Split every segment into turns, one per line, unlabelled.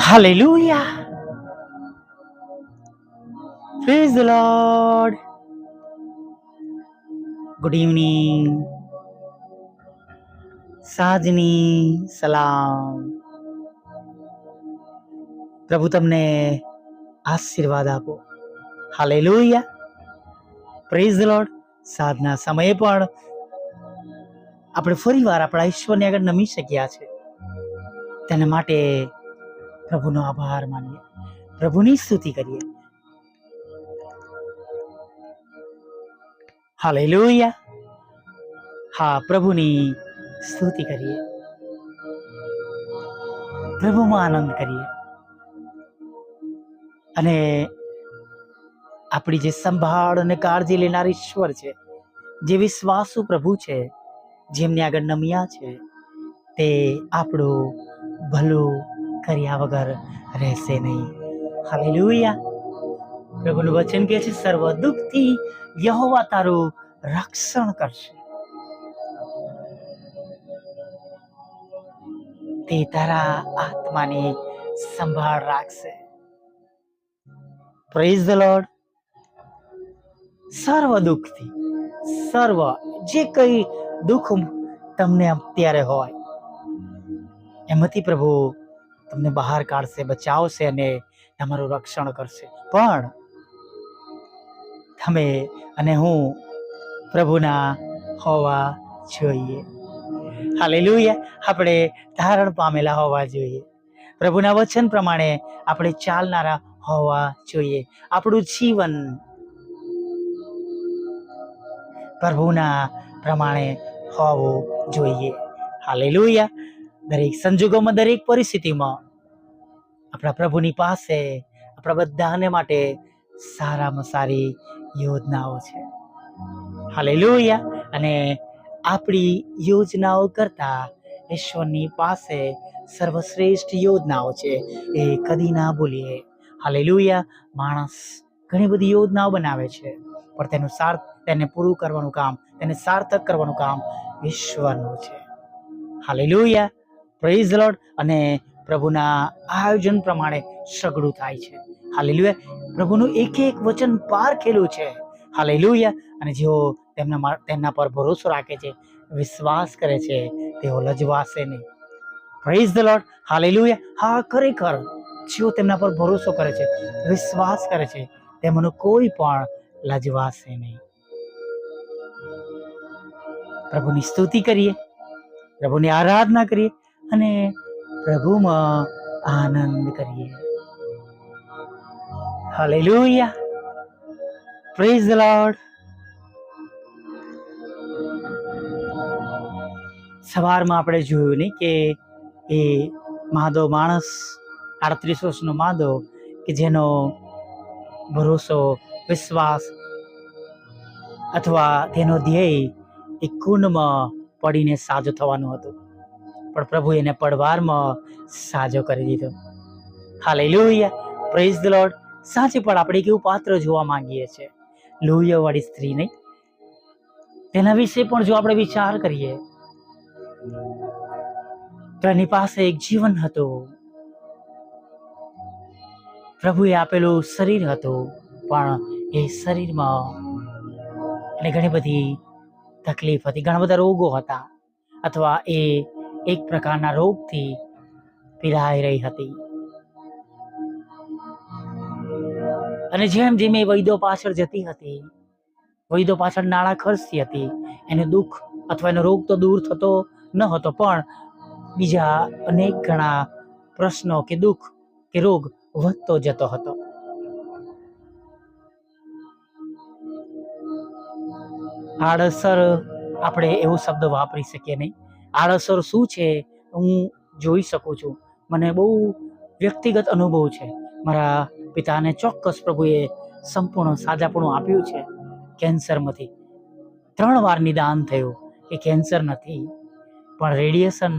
Hallelujah. Praise the Lord. Good evening સાજની સલામ પ્રભુ તમને આશીર્વાદ આપો. હાલે લોહિયા પ્રેઝ લોડ સાધના સમયે પણ આપણે ફરીવાર આપણા ઈશ્વરની આગળ નમી શક્યા છે. તેના માટે પ્રભુનો આભાર માનીએ. પ્રભુની સ્તુતિ કરીએ. હાલેલુયા. હા, પ્રભુની સ્તુતિ કરીએ. પ્રભુમાં આનંદ કરીએ. અને આપણી જે સંભાળ અને કાળજી લેનાર ઈશ્વર છે, જે વિશ્વાસુ પ્રભુ છે, જેમની આગળ નમ્યા છે, તે આપણું ભલું કર્યા વગર રહેશે નહીં. હાલેલુયા. પ્રભુનું વચન કહે છે, સર્વ દુઃખથી યહોવા તારું રક્ષણ કરશે. તે તારા આત્માની સંભાળ રાખશે. પ્રેઝ ધ લોર્ડ સર્વ દુઃખથી, સર્વ, જે કઈ દુઃખ તમને અત્યારે હોય એમાંથી પ્રભુ તમને બહાર કાઢશે, બચાવશે અને તમારું રક્ષણ કરશે. પણ તમે અને હું પ્રભુના હોવા જોઈએ. હાલેલુયા. આપણે ધારણ પામેલા હોવા જોઈએ. પ્રભુના વચન પ્રમાણે આપણે ચાલનારા હોવા જોઈએ. આપણું જીવન પ્રભુના પ્રમાણે હોવું જોઈએ. હાલેલુયા. દરેક સંજોગોમાં, દરેક પરિસ્થિતિમાં આપણા પ્રભુની પાસે, આપણા બધાને માટે સારામાં સારી યોજનાઓ છે. હાલે લોહિયા અને આપણી યોજનાઓ કરતા ઈશ્વરની પાસે સર્વશ્રેષ્ઠ યોજનાઓ છે એ કદી ના ભૂલીએ. લોહિયા માણસ ઘણી બધી યોજનાઓ બનાવે છે, પણ તેનું સાર્થ, તેને પૂરું કરવાનું કામ, તેને સાર્થક કરવાનું કામ ઈશ્વરનું છે. હાલેલુયા. પ્રેઝ લોર્ડ અને પ્રભુના આયોજન પ્રમાણે સગડું થાય છે. હાલેલુયા પ્રભુનું એક એક વચન પારખેલું છે. હાલેલુયા અને જેઓ તેમના તેમના પર ભરોસો રાખે છે, વિશ્વાસ કરે છે, તેઓ લજવાશે નહીં. પ્રેઝ ધ લોર્ડ હાલેલુયા હા, ખરેખર, જેઓ તેમના પર ભરોસો કરે છે, વિશ્વાસ કરે છે, તેમનું કોઈ પણ લજવાશે નહીં. પ્રભુની સ્તુતિ કરીએ. પ્રભુની આરાધના કરીએ. અને પ્રભુમાં આનંદ કરીએ. હાલેલુયા પ્રેઝ ધ સવારમાં આપણે જોયું નહીં કે એ માદો માણસ, આડત્રીસ વર્ષનો માદો, કે જેનો ભરોસો, વિશ્વાસ અથવા તેનો ધ્યેય એ કુંડમાં પડીને સાજો થવાનું હતું. પણ પ્રભુ એને પડવારમાં સાજો કરી દીધો. હાલેલુયા. પ્રેઝ ધ લોર્ડ સાચે પણ આપણે કેવું પાત્ર જોવા માંગીએ છીએ લોહિયા વાળી સ્ત્રી નહીં. તેના વિશે પણ જો આપણે વિચાર કરીએ, તો એની પાસે એક જીવન હતું. પ્રભુએ આપેલું શરીર હતું, પણ એ શરીરમાં એને ઘણી બધી તકલીફ હતી. ઘણા બધા રોગો હતા. અથવા એ એક પ્રકારના રોગથી પીડાઈ રહી હતી. અને જેમ જેમ એ વૈદો પાછળ જતી હતી, વૈદો પાછળ નાણાં ખર્ચતી હતી, એનું દુઃખ અથવા એનો રોગ તો દૂર થતો ન હતો, પણ બીજા અનેક ઘણા પ્રશ્નો કે દુઃખ કે રોગ વધતો જતો હતો. આડસર આપણે એવો શબ્દ વાપરી શકીએ નહીં. આડઅસર શું છે હું જોઈ શકું છું. મને બહુ વ્યક્તિગત અનુભવ છે. મારા પિતાને ચોક્કસ પ્રભુએ સંપૂર્ણ સાજાપણું આપ્યું છે કેન્સરમાંથી. ત્રણ વાર નિદાન થયું કે કેન્સર નથી, પણ રેડિયેશન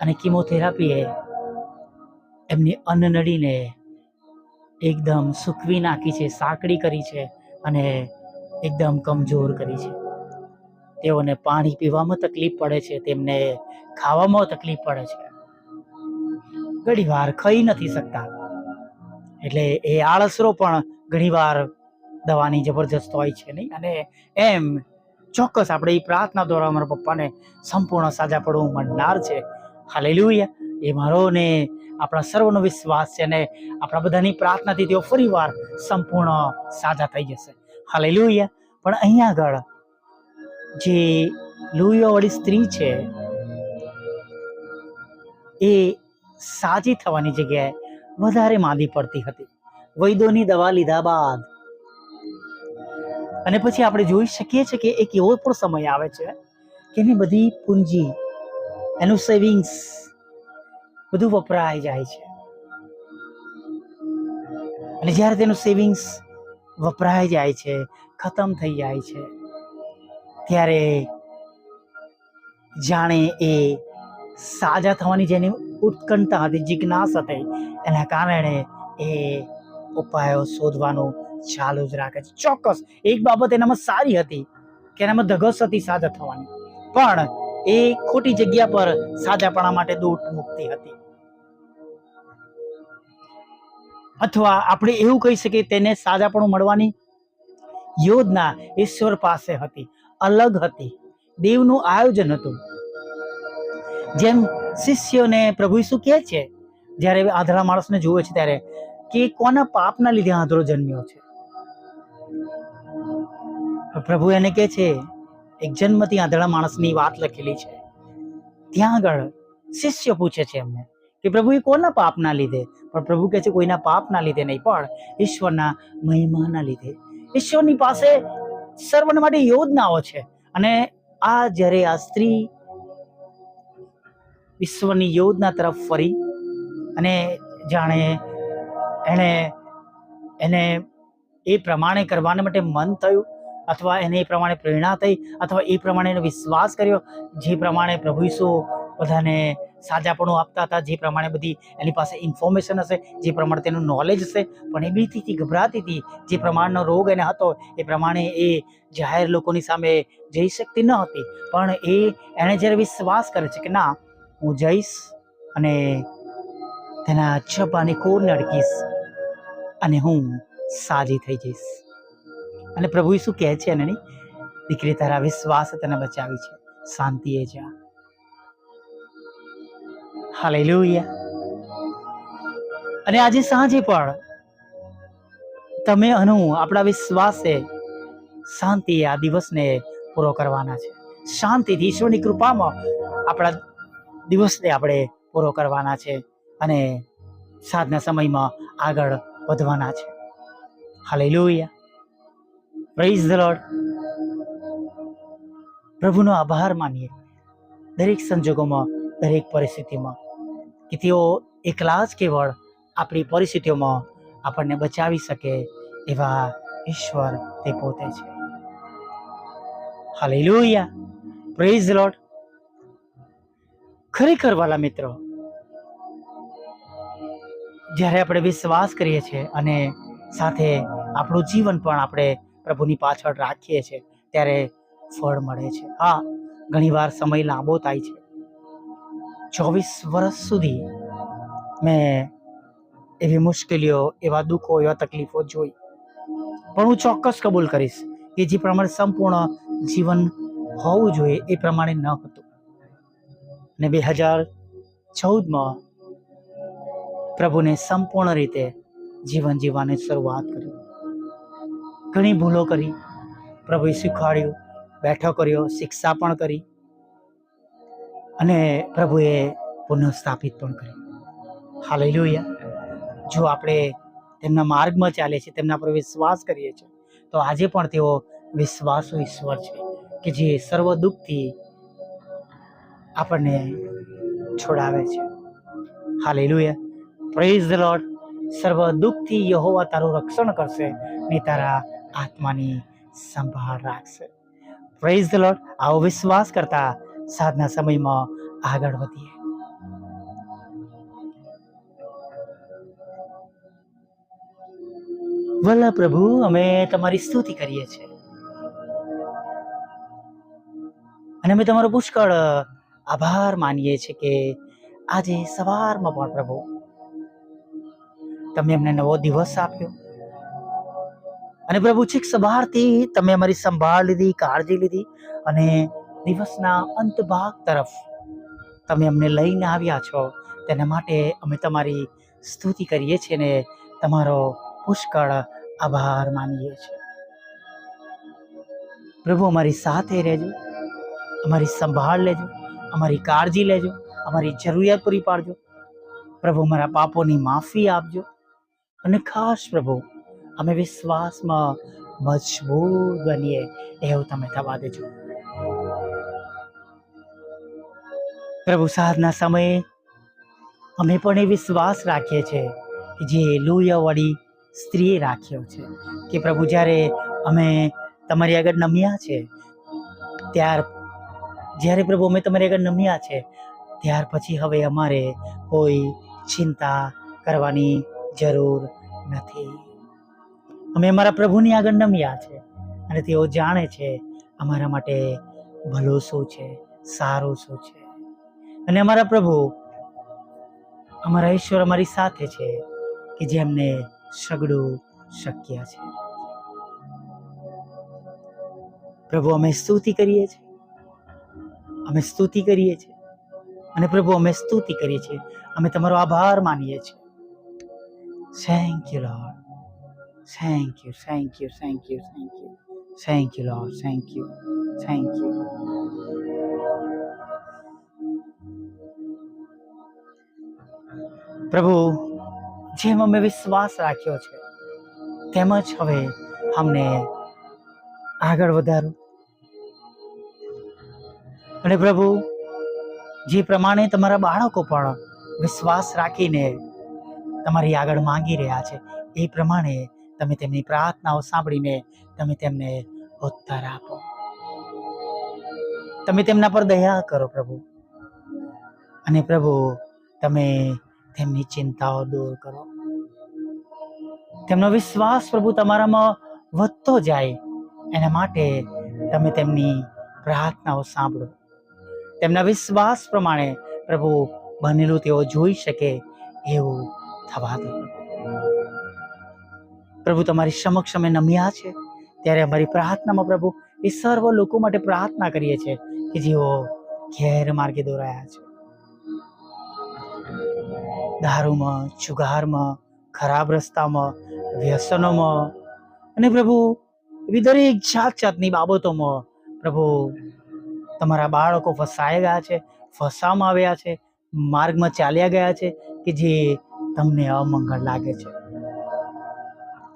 અને કિમોથેરાપીએ એમની અન્નનળીને એકદમ સૂકવી નાખી છે સાંકડી કરી છે અને એકદમ કમજોર કરી છે. તેઓને પાણી પીવામાં તકલીફ પડે છે, તેમને ખાવામાં તકલીફ પડે છે. ઘણીવાર ખાઈ નથી શકતા. એટલે એ આળસરો પણ ઘણીવાર દવાની જબરજસ્ત હોય છે નહીં. અને એમ ચોક્કસ આપણે એ પ્રાર્થના દ્વારા અમારા પપ્પાને સંપૂર્ણ સાજા પડવું મળનાર છે. હાલેલુયા. એ મારો ને આપણા સર્વનો વિશ્વાસ છે અને આપણા બધાની પ્રાર્થનાથી તેઓ ફરીવાર સંપૂર્ણ સાજા થઈ જશે. હાલેલુયા. પણ અહીંયા આગળ જે લોહીવાળી સ્ત્રી છે, એ સાજી થવાની જગ્યાએ વધારે માંદી પડતી હતી. વૈદોની દવા લીધા બાદ. અને પછી આપણે જોઈ શકીએ છીએ કે એક એવો પણ સમય આવે છે કે એની બધી પૂંજી, એનું સેવિંગ્સ બધું વપરાઈ જાય છે. અને જ્યારે તેનું સેવિંગ્સ વપરાઈ જાય છે, ખતમ થઈ જાય છે. ત્યારે જાણે એ સાજા થવાની જેની ઉત્કંઠા હતી, જિજ્ઞાસ હતી એના કારણે એ ઉપાયો શોધવાનું ચાલુ જ રાખે છે. ચોક્કસ, એક બાબત એનામાં સારી હતી કે એનામાં ધગસ હતી સાજા થવાની. પણ એ ખોટી જગ્યા પર સાજાપણા માટે દોટ મૂકતી હતી. અથવા આપણે એવું કહી શકીએ, તેને સાજાપણું મળવાની યોજના ઈશ્વર પાસે હતી. અલગ હતી. દેવનું આયોજન હતું. જેમ શિષ્યોને પ્રભુ ઈસુ કહે છે, જ્યારે આંધળા માણસને જુએ છે ત્યારે, કે કોના પાપના લીધે આંધળો જન્મ્યો છે. પ્રભુ એને કહે છે, એક જન્મથી આંધળા માણસની વાત લખેલી છે. ત્યાં આગળ શિષ્ય પૂછે છે એમને કે પ્રભુ એ કોના પાપના લીધે? પણ પ્રભુ કહે છે કોઈના પાપના લીધે નહીં, પણ ઈશ્વરના મહિમાના લીધે. ઈશ્વરની પાસે સર્વને માટે યોજનાઓ છે. અને આ જ્યારે આ સ્ત્રી વિશ્વની યોજના તરફ ફરી અને જાણે એણે એને એ પ્રમાણે કરવાને માટે મન થયું અથવા એને એ પ્રમાણે પ્રેરણા થઈ અથવા એ પ્રમાણે એનો વિશ્વાસ કર્યો, જે પ્રમાણે પ્રભુ ઈસુ બધાને સાજાપણું આપતા હતા, જે પ્રમાણે બધી એની પાસે ઇન્ફોર્મેશન હશે, જે પ્રમાણે તેનું નોલેજ હશે. પણ એ બીતી ગભરાતી હતી. જે પ્રમાણનો રોગ એને હતો, એ પ્રમાણે એ જાહેર લોકોની સામે જઈ શકતી ન હતી. પણ એ એણે જ્યારે વિશ્વાસ કરે છે કે ના, હું જઈશ અને તેના છપાની કોરને અડકીશ અને હું સાજી થઈ જઈશ. અને પ્રભુ શું કહે છે એને દીકરી, તારા વિશ્વાસ તને બચાવી છે. શાંતિએ જા. હાલેલુયા. અને આજે સાંજે પણ તમે અનુ આપણા વિશ્વાસે શાંતિ આ દિવસને પૂરો કરવાના છે. શાંતિથી ઈશ્વરની કૃપામાં આપણા દિવસને આપણે પૂરો કરવાના છે અને સાંજના સમયમાં આગળ વધવાના છે. હાલેલુયા. પ્રેઝ ધ લોર્ડ પ્રભુનો આભાર માનીએ. દરેક સંજોગોમાં દરેક પરિસ્થિતિમાં કે તેઓ એકલા જ કેવળ આપણી પરિસ્થિતિઓમાં આપણને બચાવી શકે એવા ઈશ્વર તે પોતે છે. હાલેલુયા પ્રેઝ લોટ ખરેખર વાલા મિત્રો, જ્યારે આપણે વિશ્વાસ કરીએ છીએ અને સાથે આપણું જીવન પણ આપણે પ્રભુની પાછળ રાખીએ છીએ, ત્યારે ફળ મળે છે. હા, ઘણીવાર સમય લાંબો થાય છે. ચોવીસ વર્ષ સુધી મેં એવી મુશ્કેલીઓ, એવા દુઃખો, એવા તકલીફો જોઈ. પણ હું ચોક્કસ કબૂલ કરીશ કે જે પ્રમાણે સંપૂર્ણ જીવન હોવું જોઈએ એ પ્રમાણે ન હતું. ને બે હજાર ચૌદમાં પ્રભુને સંપૂર્ણ રીતે જીવન જીવવાની શરૂઆત કરી. ઘણી ભૂલો કરી. પ્રભુએ શીખવાડ્યું, બેઠો કર્યો, શિક્ષા પણ કરી. અને પ્રભુએ પુનઃસ્થાપિત પણ કરી લોહિયા જો આપણે તેમના માર્ગમાં ચાલીએ છીએ, તેમના પર વિશ્વાસ કરીએ છીએ, તો આજે પણ તેઓ વિશ્વાસુ ઈશ્વર છે કે જે સર્વ દુઃખથી આપણને છોડાવે છે. હાલેલુયા. પ્રેઝ ધ લોર્ડ સર્વ દુઃખથી યહોવા તારું રક્ષણ કરશે ને તારા આત્માની સંભાળ રાખશે. પ્રેઝ ધ લોર્ડ આવો વિશ્વાસ કરતા સાધના સમયમાં આગળ વધીએ. વલ્લા પ્રભુ, અમે તમારી સ્તુતિ કરીએ છીએ. અને અમે તમારો પુષ્કળ આભાર માનીએ છીએ કે આજે સવારમાં પણ પ્રભુ, તમે અમને નવો દિવસ આપ્યો. અને પ્રભુ, છેક સવારથી તમે અમારી સંભાળ લીધી, કાળજી લીધી અને દિવસના અંતભાગ તરફ તમે અમને લઈને આવ્યા છો. તેના માટે અમે તમારી સ્તુતિ કરીએ છીએ ને તમારો પુષ્કળ આભાર માનીએ છીએ. પ્રભુ, અમારી સાથે રહેજો. અમારી સંભાળ લેજો. અમારી કાળજી લેજો. અમારી જરૂરિયાત પૂરી પાડજો. પ્રભુ, અમારા પાપોની માફી આપજો. અને ખાસ પ્રભુ, અમે વિશ્વાસમાં મજબૂત બનીએ, એવું તમે થવા દેજો. પ્રભુ સાધના સમયે અમે પણ એ વિશ્વાસ રાખીએ છીએ કે જે લોહિયાવાળી સ્ત્રીએ રાખ્યો છે. કે પ્રભુ જ્યારે અમે તમારી આગળ નમ્યા છે, ત્યાર, જ્યારે પ્રભુ અમે તમારી આગળ નમ્યા છે, ત્યાર પછી હવે અમારે કોઈ ચિંતા કરવાની જરૂર નથી. અમે અમારા પ્રભુની આગળ નમ્યા છે અને તેઓ જાણે છે અમારા માટે ભલું શું છે, સારું શું છે. અને અમારા પ્રભુ અમારા ઈશ્વર અમારી સાથે છે કે જેમને સગડું શક્ય છે. પ્રભુ, અમે સ્તુતિ કરીએ છીએ. અમે સ્તુતિ કરીએ છીએ. અને પ્રભુ, અમે સ્તુતિ કરીએ છીએ. અમે તમારો આભાર માનીએ છીએ. Thank you lord thank you thank you thank you thank you thank you lord thank you thank you પ્રભુ, જેમ અમે વિશ્વાસ રાખ્યો છે, તેમજ હવે અમને આગળ વધારો. અને પ્રભુ, જે પ્રમાણે તમારા બાળકો પણ વિશ્વાસ રાખીને તમારી આગળ માંગી રહ્યા છે, એ પ્રમાણે તમે તેમની પ્રાર્થનાઓ સાંભળીને તમે તેમને ઉત્તર આપો. તમે તેમના પર દયા કરો પ્રભુ. અને પ્રભુ, તમે તેમની ચિંતાઓ દૂર કરો. તેમનો વિશ્વાસ પ્રભુ તમારામાં વધતો જાય. એના માટે તમે તેમની પ્રાર્થનાઓ સાંભળો. તેમના વિશ્વાસ પ્રમાણે પ્રભુ બનેલું તેઓ જોઈ શકે એવું થવા દો. પ્રભુ તમારી સમક્ષ અમે નમ્યા છે. ત્યારે અમારી પ્રાર્થનામાં પ્રભુ એ સર્વ લોકો માટે પ્રાર્થના કરીએ છીએ કે જેઓ ગેરમાર્ગે દોરાયા છે. દારૂમાં, જુગારમાં, ખરાબ રસ્તામાં, વ્યસનોમાં અને પ્રભુ, એવી દરેક જાત જાતની બાબતોમાં પ્રભુ, તમારા બાળકો ફસાઈ ગયા છે, ફસાવામાં આવ્યા છે, માર્ગમાં ચાલ્યા ગયા છે કે જે તમને અમંગળ લાગે છે.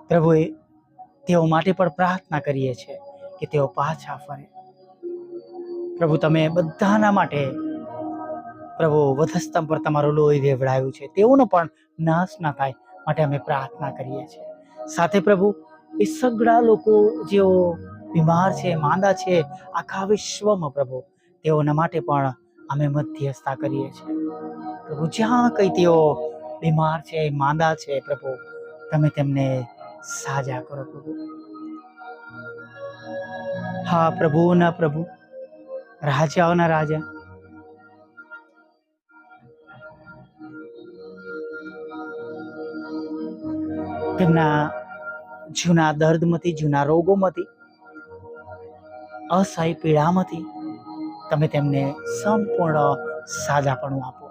પ્રભુ તેઓ માટે પણ પ્રાર્થના કરીએ છીએ કે તેઓ પાછા ફરે. પ્રભુ, તમે બધાના માટે પ્રભુ, વધસ્તંભ પર તમારું લોહી વેવડાયું છે, તેઓનો પણ નાશ ના થાય માટે અમે પ્રાર્થના કરીએ છીએ. સાથે પ્રભુ, એ સગળા લોકો જેઓ બીમાર છે, માંદા છે, આખા વિશ્વમાં પ્રભુ, તેઓના માટે પણ અમે મધ્યસ્થા કરીએ છીએ. પ્રભુ, જ્યાં કંઈ તેઓ બીમાર છે, માંદા છે, પ્રભુ, તમે તેમને સાજા કરો પ્રભુ. હા પ્રભુના પ્રભુ રાજાઓના રાજા તેમના જૂના દર્દમાંથી, જૂના રોગોમાંથી, અસહ્ય પીડામાંથી તમે તેમને સંપૂર્ણ સાજાપણું આપો.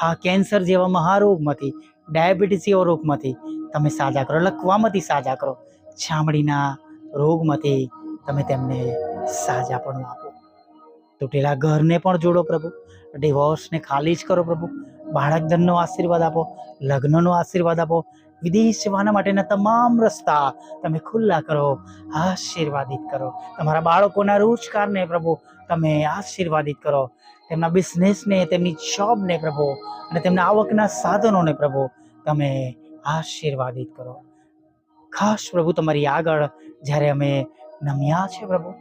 હા, કેન્સર જેવા મહારોગમાંથી, ડાયાબિટીસ જેવા રોગમાંથી તમે સાજા કરો લકવામાંથી સાજા કરો, ચામડીના રોગમાંથી તમે તેમને સાજાપણું આપો. તૂટેલા ઘરને પણ જોડો પ્રભુ, ડિવોર્સને ખાલી જ કરો પ્રભુ બાળક ધનનો આશીર્વાદ આપો, લગ્નનો આશીર્વાદ આપો વિદેશ જવાના માટેના તમામ રસ્તા તમે ખુલ્લા કરો, આશીર્વાદિત કરો. તમારા બાળકોના રોજગારને પ્રભુ તમે આશીર્વાદિત કરો. તેમના બિઝનેસને, તેમની જોબને પ્રભુ અને તેમના આવકના સાધનોને પ્રભુ તમે આશીર્વાદિત કરો. ખાસ પ્રભુ તમારી આગળ જ્યારે અમે નમ્યા છે પ્રભુ,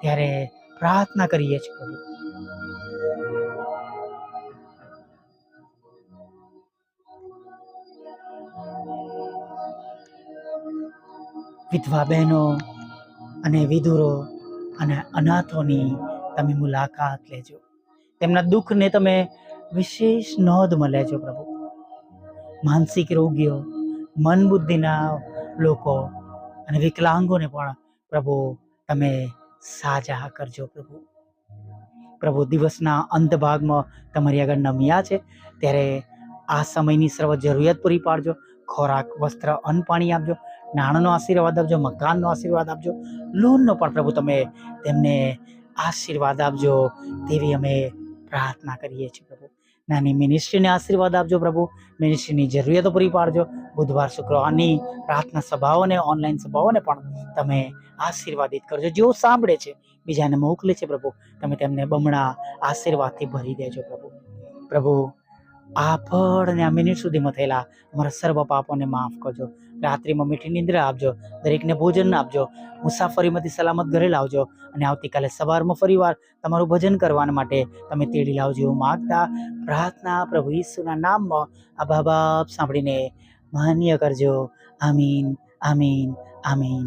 ત્યારે પ્રાર્થના કરીએ છીએ પ્રભુ. વિધવા બહેનો અને વિધુરો અને અનાથોની તમે મુલાકાત લેજો. તેમના દુઃખને તમે વિશેષ નોંધમાં લેજો પ્રભુ. માનસિક રોગીઓ, મન બુદ્ધિના લોકો અને વિકલાંગોને પણ પ્રભુ તમે સાજા કરજો પ્રભુ. પ્રભુ દિવસના અંત ભાગમાં તમારી આગળ નમ્યા છે, ત્યારે આ સમયની સર્વ જરૂરિયાત પૂરી પાડજો. ખોરાક, વસ્ત્ર, અન્ન, પાણી આપજો. નાણાંનો આશીર્વાદ આપજો, મકાનનો આશીર્વાદ આપજો, લોનનો પણ પ્રભુ તમે તેમને આશીર્વાદ આપજો તેવી અમે પ્રાર્થના કરીએ છીએ પ્રભુ. નાની મિનિસ્ટ્રીને આશીર્વાદ આપજો પ્રભુ. મિનિસ્ટ્રીની જરૂરિયાતો પૂરી પાડજો. બુધવાર, શુક્રવારની પ્રાર્થના સભાઓને ઓનલાઈન સભાઓને પણ તમે આશીર્વાદિત કરજો. જેઓ સાંભળે છે, બીજાને મોકલે છે પ્રભુ, તમે તેમને બમણા આશીર્વાદથી ભરી દેજો પ્રભુ. પ્રભુ, આ ફળ અને આ મિનિટ સુધીમાં થયેલા અમારા સર્વ પાપોને માફ કરજો. રાત્રિમાં મીઠી નિંદ્રા આપજો, દરેકને ભોજન આપજો, મુસાફરીમાંથી સલામત ઘરે લાવજો અને આવતીકાલે સવારમાં ફરીવાર તમારું ભજન કરવા માટે તમે તેડી લાવજો. એવું માગતા પ્રાર્થના પ્રભુ ઈસુના નામમાં આ બાપ સાંભળીને માન્ય કરજો. આમીન આમીન આમીન.